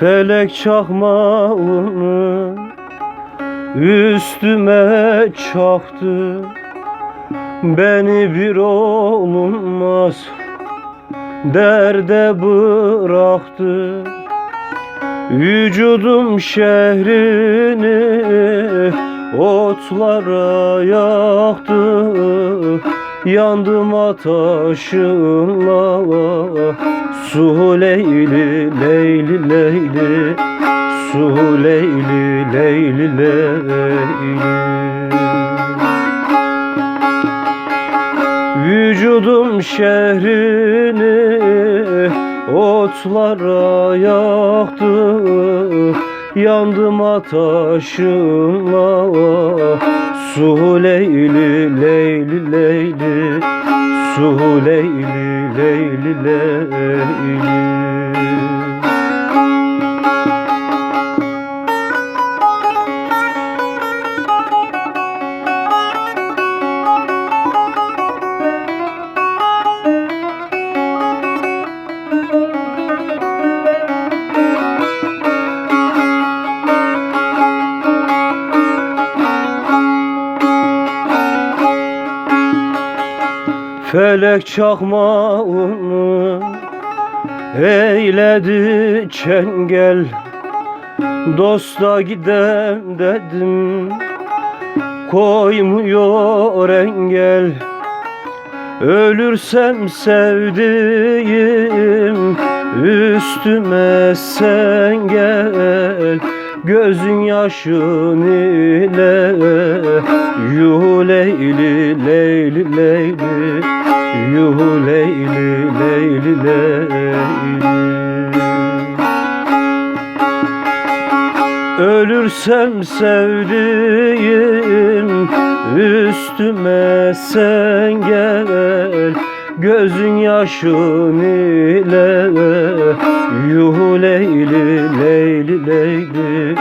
Felek çakmağını üstüme çaktı. Beni bir olunmaz derde bıraktı. Vücudum şehrini otlara yaktı. Yandım ataşınla Su leyli leyli Vücudum şehrini otlara yaktı. Yandım ataşınla Su leyli leyli leyli. Su leyli leyli leyli Felek çakmağını eyledi çengel. Dosta gidem dedim koymuyor engel. Ölürsem sevdiğim üstüme sen gel Gözün yaşın ile Yuh leyli leyli leyli. Yuh leyli leyli leyli. Ölürsem sevdiğim üstüme sen gel Gözün yaşın ile Yuh leyli leyli leyli.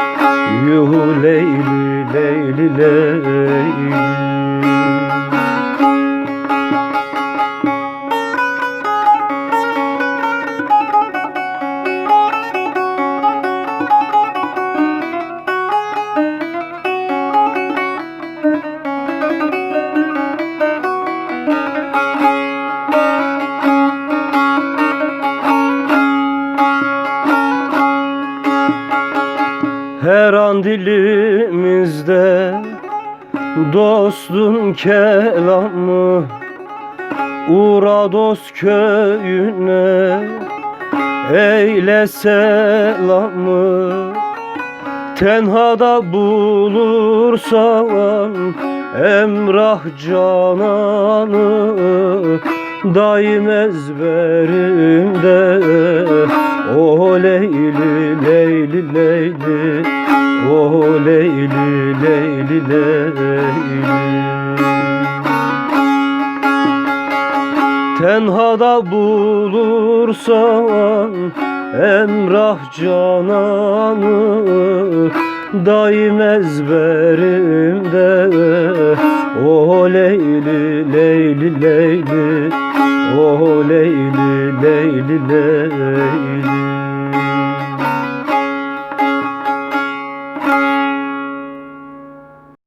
Yuh leyli leyli leyli Her an dilimizde dostun kelamı. Uğra dost köyüne eyle selamı. Tenhada bulursan emrah cananı Daim ezberimde Tenhada bulursam Emrah cananı Daim ezberimde. O Leyli Leyli Leyli. O Leyli Leyli Leyli.